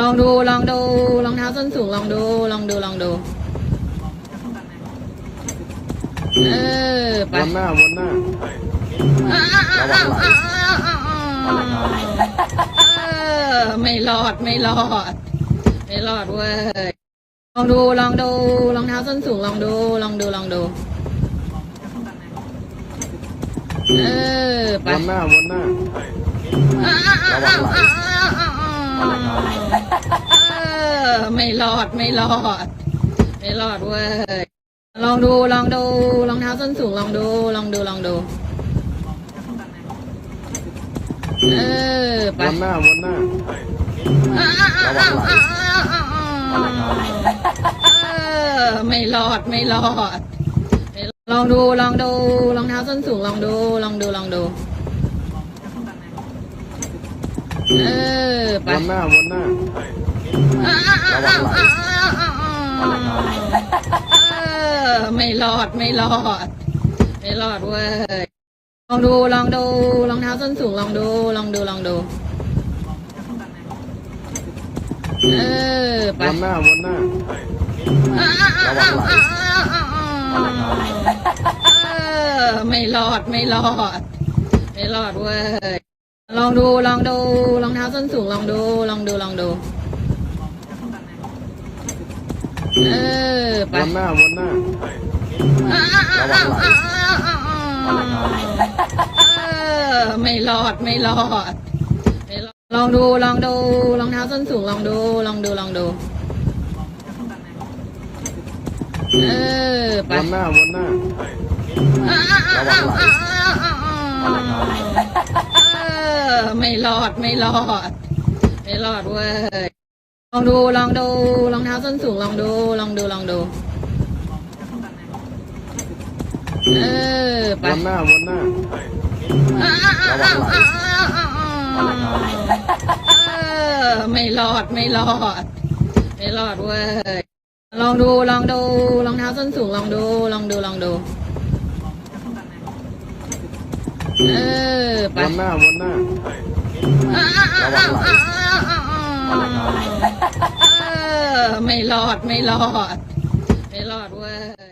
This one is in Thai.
ลองดู ลองดู รองเท้าส้นสูง ลองดู ลองดู ลองดู เออ ไปวนหน้าวนหน้าอ้าวอ้าวอ้าวอ้าวอ้าวอ้าวเออ ไม่รอด ไม่รอด ไม่รอดเว้ย ลองดู ลองดู รองเท้าส้นสูง ลองดู ลองดู ลองดู เออ ไปวนหน้าวนหน้าอ้าวอ้าวอ้าวอ้าว อ้าวอ้าวเออไม่รอดไม่รอด ไม่รอดเว้ย ลองดูลองดูรองเท้าส้นสูงลองดูลองดูลองดู เออไปวนหน้าวนหน้าอ้าวอ้าวอ้าวอ้าวอ้าวอ้าวเออไม่รอดไม่รอดไม่รอด ลองดูลองดูรองเท้าส้นสูงลองดูลองดูลองดู เออไปวนหน้าวนหน้าอ้าวอ้าวอ้าวอ้าวอ้าวอ้าวเออไม่รอดไม่รอด ไม่รอดเว้ยลองดูลองดูรองเท้าส้นสูงลองดูลองดูลองดู เออไปวนหน้าวนหน้าอ้าวอ้าวอ้าวอ้าวอ้าวอ้าวเออไม่รอดไม่รอด ไม่รอดเว้ย ลองดูลองดูรองเท้าส้นสูงลองดูลองดูลองดู เออไปวนหน้าวนหน้าอ้าวอ้าวอ้าวอ้าวอ้าวอ้าวเออไม่รอดไม่รอดไม่รอดลองดูลองดูรองเท้าส้นสูงลองดูลองดูลองดู เออไปวนหน้าวนหน้าอ้าวอ้าวอ้าวอ้าว ไม่รอดไม่รอด ไม่รอดเว้ยลองดูลองดูรองเท้าส้นสูงลองดูลองดูลองดู เออไปวนหน้าวนหน้าอ้าวอ้าวอ้าวอ้าวอ้าวอ้าวเออไม่รอดไม่รอด ไม่รอดเว้ยลองดูลองดูรองเท้าส้นสูงลองดูลองดูลองดู เออไปวนหน้าวนหน้า อ้าวอ้าวอ้าวอ้าวอ้าวอ้าวเออไม่รอดไม่รอด ไม่รอดเว้ย